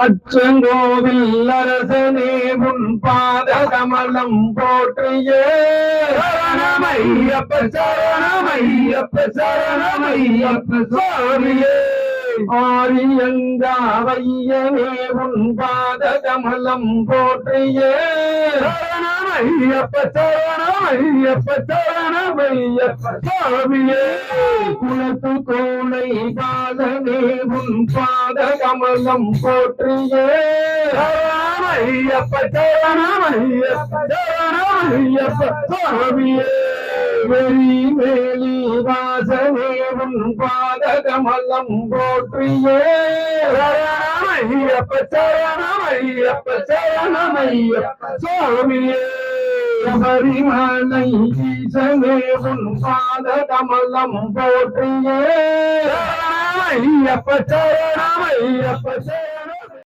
அச்சங்கோவில் அரசனே உன் பாத கமலம் போற்றியே. சரணமையப்ப சரணமையப்ப சரணமையப்ப சாமியே ஆரியங்காவையனே உன் பாத கமலம் போற்றியே. ஐயப்ப சரணம் ஐயப்ப சரணம் ஐயப்ப சாமியே குலத்து கோணை பாதமே உன் பாத கமலம் போற்றியே ஐயப்ப சரணம் ஐயப்ப சரணம் ஐயப்ப சாமியே வெறி மேலி வாசமே உன் பாத கமலம் போற்றியே ஐயப்ப சரணம் ஐயப்ப சரணம் ஐயப்ப சாமியே சபரிமலை ஈசனே உன் பாத கமலம் போற்றியே ஐயப்ப சரணம் ஐயப்ப சரணம்